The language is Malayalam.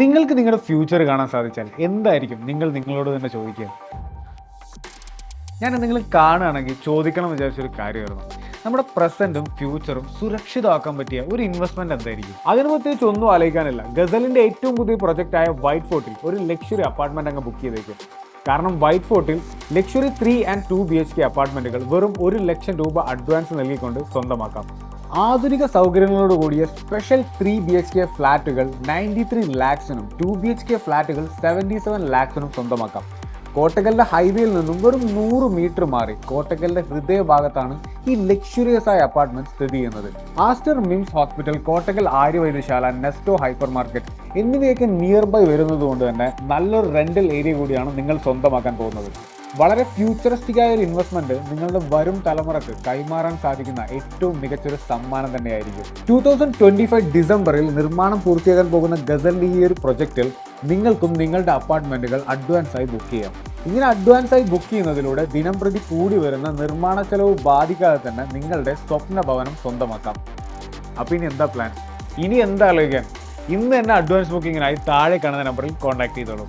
നിങ്ങൾക്ക് നിങ്ങളുടെ ഫ്യൂച്ചർ കാണാൻ സാധിച്ചാൽ എന്തായിരിക്കും? നിങ്ങൾ നിങ്ങളോട് തന്നെ ചോദിക്കുക. ഞാൻ എന്തെങ്കിലും കാണുകയാണെങ്കിൽ ചോദിക്കണം വിചാരിച്ചൊരു കാര്യമായിരുന്നു. നമ്മുടെ പ്രസന്റും ഫ്യൂച്ചറും സുരക്ഷിതമാക്കാൻ പറ്റിയ ഒരു ഇൻവെസ്റ്റ്മെന്റ് എന്തായിരിക്കും? അതിനു പ്രത്യേകിച്ച് ഒന്നും ആലോചിക്കാനില്ല. ഗസലിന്റെ ഏറ്റവും പുതിയ പ്രൊജക്റ്റ് ആയ വൈറ്റ് ഫോർട്ടിൽ ഒരു ലക്ഷറി അപ്പാർട്ട്മെന്റ് അങ്ങ് ബുക്ക് ചെയ്തേക്കും. കാരണം white ഫോർട്ടിൽ luxury three and two B H K അപ്പാർട്ട്മെന്റുകൾ വെറും ഒരു ലക്ഷം രൂപ അഡ്വാൻസ് നൽകിക്കൊണ്ട് സ്വന്തമാക്കാം. ആധുനിക സൗകര്യങ്ങളോട് കൂടിയ special three B H K ഫ്ലാറ്റുകൾ ninety three ലാക്സിനും ടു ബി എച്ച് കെ ഫ്ലാറ്റുകൾ സെവന്റി സെവൻ ലാക്സിനും സ്വന്തമാക്കാം. കോട്ടക്കലിന്റെ ഹൈവേയിൽ നിന്നും വെറും നൂറ് മീറ്റർ മാറി കോട്ടക്കലിന്റെ ഹൃദയഭാഗത്താണ് ഈ ലക്ഷറിയസ് ആയ അപ്പാർട്ട്മെന്റ് സ്ഥിതി ചെയ്യുന്നത്. Aster MIMS hospital Kottakkal Aryavaidyasala Nesto hyper market എന്നിവയൊക്കെ നിയർ ബൈ വരുന്നത് കൊണ്ട് തന്നെ നല്ലൊരു റെന്റൽ ഏരിയ കൂടിയാണ് നിങ്ങൾ സ്വന്തമാക്കാൻ പോകുന്നത്. വളരെ ഫ്യൂച്ചറിസ്റ്റിക് ആയ ഒരു ഇൻവെസ്റ്റ്മെന്റ് നിങ്ങളുടെ വരും തലമുറയ്ക്ക് കൈമാറാൻ സാധിക്കുന്ന ഏറ്റവും മികച്ചൊരു സമ്മാനം തന്നെയായിരിക്കും. ടൂ തൗസൻഡ് ട്വന്റി ഫൈവ് ഡിസംബറിൽ നിർമ്മാണം പൂർത്തിയാക്കാൻ പോകുന്ന ഗസലിന്റെ ഈ ഒരു പ്രൊജക്റ്റിൽ നിങ്ങൾക്കും നിങ്ങളുടെ അപ്പാർട്ട്മെന്റുകൾ അഡ്വാൻസ് ആയി ബുക്ക് ചെയ്യാം. ഇങ്ങനെ അഡ്വാൻസ് ആയി ബുക്ക് ചെയ്യുന്നതിലൂടെ ദിനം പ്രതി കൂടി വരുന്ന നിർമ്മാണ ചെലവ് ബാധിക്കാതെ തന്നെ നിങ്ങളുടെ സ്വപ്ന ഭവനം സ്വന്തമാക്കാം. അപ്പം ഇനി എന്താ പ്ലാൻ ഇനി എന്താ ആലോചിക്കാൻ? ഇന്ന് തന്നെ അഡ്വാൻസ് ബുക്കിങ്ങിനായി താഴെ കാണുന്ന നമ്പറിൽ കോൺടാക്ട് ചെയ്തോളൂ.